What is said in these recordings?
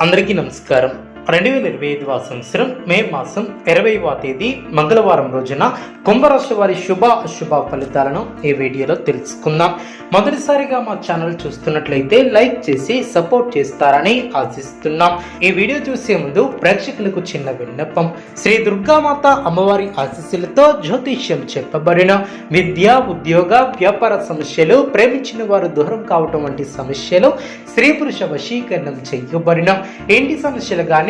అందరికీ నమస్కారం. రెండు వేల ఇరవై ఐదవ సంవత్సరం మే మాసం ఇరవైవ తేదీ మంగళవారం రోజున కుంభరాశి వారి శుభ అశుభ ఫలితాలను ఈ వీడియోలో తెలుసుకుందాం. మొదటిసారిగా మా ఛానల్ చూస్తున్నట్లయితే లైక్ చేసి సపోర్ట్ చేస్తారని ఆశిస్తున్నాం. ఈ వీడియో చూసే ముందు ప్రేక్షకులకు చిన్న విన్నపం. శ్రీ దుర్గామాత అమ్మవారి ఆశీస్సులతో జ్యోతిష్యం చెప్పబడిన విద్య ఉద్యోగ వ్యాపార సమస్యలు ప్రేమించిన వారు దూరం కావటం వంటి సమస్యలు స్త్రీ పురుష వశీకరణం చేయబడిన ఏంటి సమస్యలు కానీ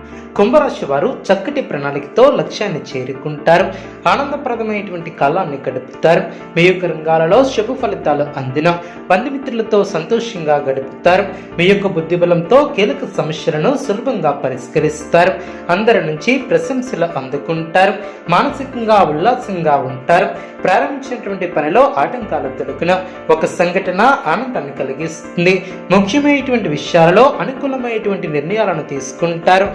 కుంభరాశి వారు చక్కటి ప్రణాళికతో లక్ష్యాన్ని చేరుకుంటారు. ఆనందప్రదమైనటువంటి కాలాన్ని గడుపుతారు. మీ యొక్క రంగాలలో శుభ ఫలితాలు అందిన బంధుమిత్రులతో సంతోషంగా గడుపుతారు. మీ యొక్క బుద్ధిబలంతో కీలక సమస్యలను సులభంగా పరిష్కరిస్తారు. అందరి నుంచి ప్రశంసలు అందుకుంటారు. మానసికంగా ఉల్లాసంగా ఉంటారు. ప్రారంభించినటువంటి పనిలో ఆటంకాలు తొలగిన ఒక సంఘటన ఆనందాన్ని కలిగిస్తుంది. ముఖ్యమైనటువంటి విషయాలలో అనుకూలమైనటువంటి నిర్ణయాలను తీసుకుంటారు.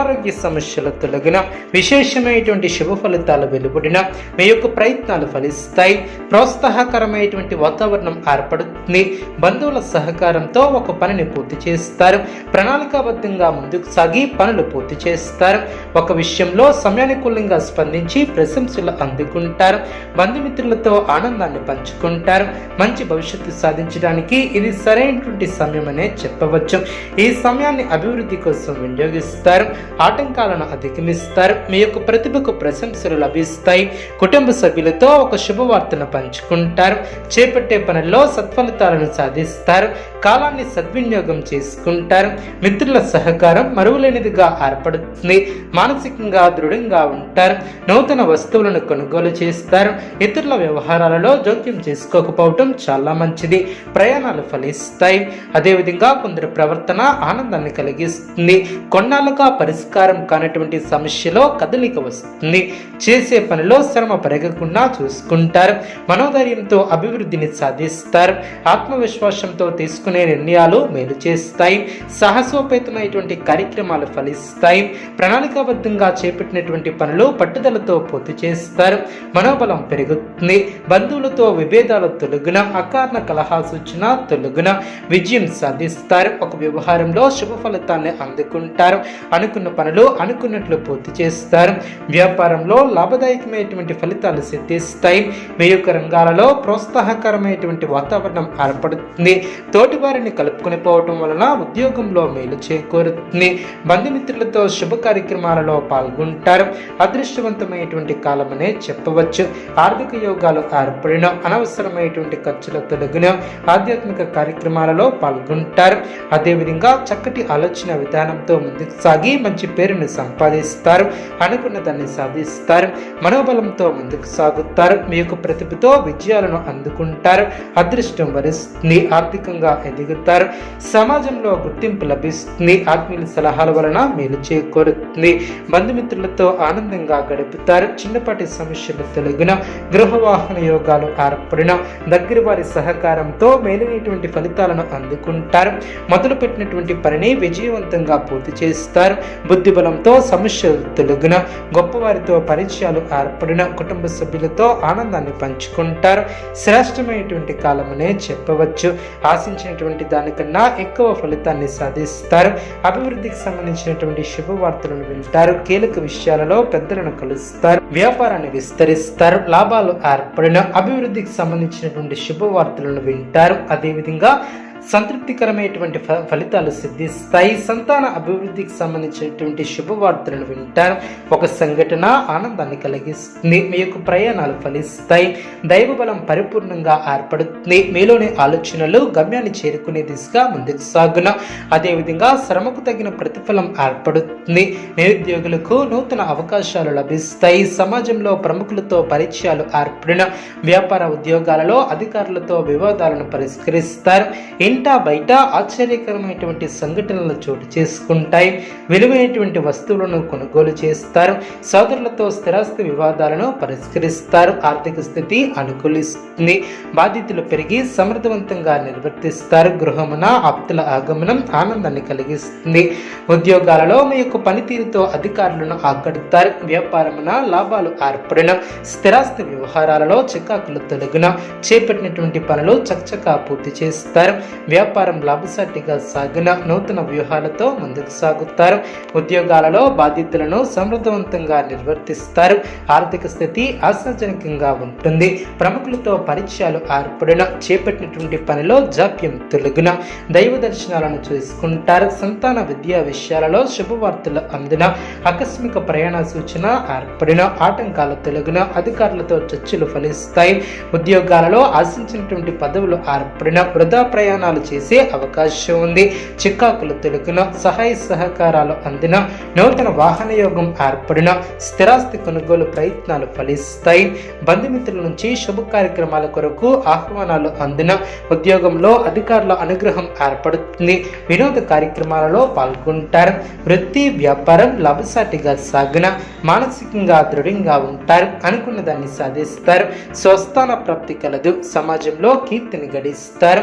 అనారోగ్య సమస్యలు తొలగిన విశేషమైనటువంటి శుభ ఫలితాలు వెలువడిన మీ యొక్క ప్రయత్నాలు ఫలిస్తాయి. ప్రోత్సాహకరమైనటువంటి వాతావరణం ఏర్పడుతుంది. బంధువుల సహకారంతో ఒక పనిని పూర్తి చేస్తారు. ప్రణాళికాబద్ధంగా ముందుకు సాగి పనులు పూర్తి చేస్తారు. ఒక విషయంలో సమయానుకూలంగా స్పందించి ప్రశంసలు అందుకుంటారు. బంధుమిత్రులతో ఆనందాన్ని పంచుకుంటారు. మంచి భవిష్యత్తు సాధించడానికి ఇది సరైనటువంటి సమయమనే చెప్పవచ్చు. ఈ సమయాన్ని అభివృద్ధి కోసం వినియోగిస్తారు. ఆటంకాలను అధిగమిస్తారు. మీ యొక్క ప్రతిభకు ప్రశంసలు లభిస్తాయి. కుటుంబ సభ్యులతో ఒక శుభవార్తను పంచుకుంటారు. చేపట్టే పనుల్లో సత్ఫలితాలను సాధిస్తారు. కాలాన్ని సద్వినియోగం చేసుకుంటారు. మిత్రుల సహకారం మరువలేనిదిగా ఏర్పడుతుంది. మానసికంగా దృఢంగా ఉంటారు. నూతన వస్తువులను కొనుగోలు చేస్తారు. ఇతరుల వ్యవహారాలలో జోక్యం చేసుకోకపోవటం చాలా మంచిది. ప్రయాణాలు ఫలిస్తాయి. అదేవిధంగా కొందరు ప్రవర్తన ఆనందాన్ని కలిగిస్తుంది. కొన్నాళ్ళుగా పరిష్కారం కానటువంటి సమస్యలో కదలిక వస్తుంది. చేసే పనిలో శ్రమ పెరగకుండా చూసుకుంటారు. మనోధైర్యంతో అభివృద్ధిని సాధిస్తారు. ఆత్మవిశ్వాసంతో తీసుకునే నిర్ణయాలు మేలు చేస్తాయి. సాహసోపేతమైనటువంటి కార్యక్రమాలు ఫలిస్తాయి. ప్రణాళికాబద్ధంగా చేపట్టినటువంటి పనులు పట్టుదలతో పూర్తి చేస్తారు. మనోబలం పెరుగుతుంది. బంధువులతో విభేదాల తొలగున అకారణ కలహా సూచన తొలగున విజయం సాధిస్తారు. ఒక వ్యవహారంలో శుభ ఫలితాన్ని అందుకుంటారు. అనుకున్న పనులు అనుకున్నట్లు పూర్తి చేస్తారు. వ్యాపారంలో లాభదాయకమైనటువంటి ఫలితాలు సిద్ధిస్తాయి. మీ యొక్క రంగాలలో ప్రోత్సాహకరమైనటువంటి వాతావరణం ఏర్పడుతుంది. తోటివారిని కలుపుకొని పోవటం వలన ఉద్యోగంలో మేలు చేకూరుతుంది. బంధుమిత్రులతో శుభ కార్యక్రమాలలో పాల్గొంటారు. అదృష్టవంతమైనటువంటి కాలమనే చెప్పవచ్చు. ఆర్థిక యోగాలు ఏర్పడిన అనవసరమైనటువంటి ఖర్చుల తొలగిన ఆధ్యాత్మిక కార్యక్రమాలలో పాల్గొంటారు. అదేవిధంగా చక్కటి ఆలోచన విధానంతో ముందుకు సాగి మంచి పేరును సంపాదిస్తారు అనుకున్న దాన్ని సాధిస్తారు మనోబలంతో ముందుకు సాగుతారు మీ యొక్క ప్రతిభతో విజయాలను అందుకుంటారు అదృష్టం వరిస్తుంది ఆర్థికంగా ఎదుగుతారు సమాజంలో గుర్తింపు లభిస్తుంది ఆత్మీయుల సలహాల వలన మేలు చేకూరుతుంది బంధుమిత్రులతో ఆనందంగా గడుపుతారు చిన్నపాటి సమస్యలు తొలగిన గృహవాహన యోగాలు ఏర్పడిన దగ్గర వారి సహకారంతో మేలైనటువంటి ఫలితాలను అందుకుంటారు మొదలుపెట్టినటువంటి పనిని విజయవంతంగా పూర్తి చేస్తారు బుద్ధిబలంతో సమస్యలు తొలగిన గొప్పవారితో పరిచయాలు ఏర్పడిన కుటుంబ సభ్యులతో ఆనందాన్ని పంచుకుంటారు. శ్రేష్టమైనటువంటి కాలమనే చెప్పవచ్చు. ఆశించినటువంటి దానికన్నా ఎక్కువ ఫలితాన్ని సాధిస్తారు. అభివృద్ధికి సంబంధించినటువంటి శుభవార్తలను వింటారు. కీలక విషయాలలో పెద్దలను కలుస్తారు. వ్యాపారాన్ని విస్తరిస్తారు. లాభాలు ఏర్పడిన అభివృద్ధికి సంబంధించినటువంటి శుభవార్తలను వింటారు. అదేవిధంగా సంతృప్తికరమైనటువంటి ఫ- ఫలితాలు సిద్ధిస్తాయి సంతాన అభివృద్ధికి సంబంధించినటువంటి శుభవార్తలను వింటారు. ఒక సంఘటన ఆనందాన్ని కలిగిస్తుంది. మీ యొక్క ప్రయాణాలు ఫలిస్తాయి. దైవబలం పరిపూర్ణంగా ఏర్పడుతుంది. మీలోని ఆలోచనలు గమ్యాన్ని చేరుకునే దిశగా ముందుకు సాగున. అదేవిధంగా శ్రమకు తగిన ప్రతిఫలం ఏర్పడుతుంది. నిరుద్యోగులకు నూతన అవకాశాలు లభిస్తాయి. సమాజంలో ప్రముఖులతో పరిచయాలు ఏర్పడిన. వ్యాపార ఉద్యోగాలలో అధికారులతో వివాదాలను పరిష్కరిస్తారు. ఇంటా బయట ఆశ్చర్యకరమైనటువంటి సంఘటనలు చోటు చేసుకుంటాయి. విలువైనటువంటి వస్తువులను కొనుగోలు చేస్తారు. సోదరులతో స్థిరాస్తి వివాదాలను పరిష్కరిస్తారు. ఆర్థిక స్థితి అనుకూలిస్తుంది. బాధ్యతలు పెరిగి సమర్థవంతంగా నిర్వర్తిస్తారు. గృహమున ఆప్తుల ఆగమనం ఆనందాన్ని కలిగిస్తుంది. ఉద్యోగాలలో మీ యొక్క పనితీరుతో అధికారులను ఆకడుతారు. వ్యాపారమున లాభాలు ఏర్పడిన. స్థిరాస్తి వ్యవహారాలలో చికాకులు తొలగిన. చేపట్టినటువంటి పనులు చకచకా పూర్తి చేస్తారు. వ్యాపారం లాభసాటిగా సాగిన నూతన వ్యూహాలతో ముందుకు సాగుతారు. ఉద్యోగాలలో బాధ్యతలను సమర్థవంతంగా నిర్వర్తిస్తారు. ఆర్థిక స్థితి ఆశాజనకంగా ఉంటుంది. ప్రముఖులతో పరిచయాలు ఏర్పడిన చేపట్టినటువంటి పనిలో జాప్యం తొలగిన దైవ దర్శనాలను చేసుకుంటారు. సంతాన విద్యా విషయాలలో శుభవార్తలు అందిన ఆకస్మిక ప్రయాణ సూచన ఏర్పడిన ఆటంకాలు తొలగిన అధికారులతో చర్చలు ఫలిస్తాయి. ఉద్యోగాలలో ఆశించినటువంటి పదవులు ఏర్పడిన వృధా ప్రయాణాలు చేసే అవకాశం ఉంది. చిక్కాకులు తొలగిన సహాయ సహకారాలు అందిన నూతన వాహన యోగం ఏర్పడిన స్థిరాస్తి కొనుగోలు ప్రయత్నాలు ఫలిస్తాయి. బంధుమిత్రుల నుంచి శుభ కార్యక్రమాల కొరకు ఆహ్వానాలు అందిన ఉద్యోగంలో అధికారుల అనుగ్రహం ఏర్పడుతుంది. వినోద కార్యక్రమాలలో పాల్గొంటారు. వృత్తి వ్యాపారం లాభసాటిగా సాగిన మానసికంగా దృఢంగా ఉంటారు. అనుకున్న దాన్ని సాధిస్తారు. స్వస్థాన ప్రాప్తి కలదు. సమాజంలో కీర్తిని గడిస్తారు.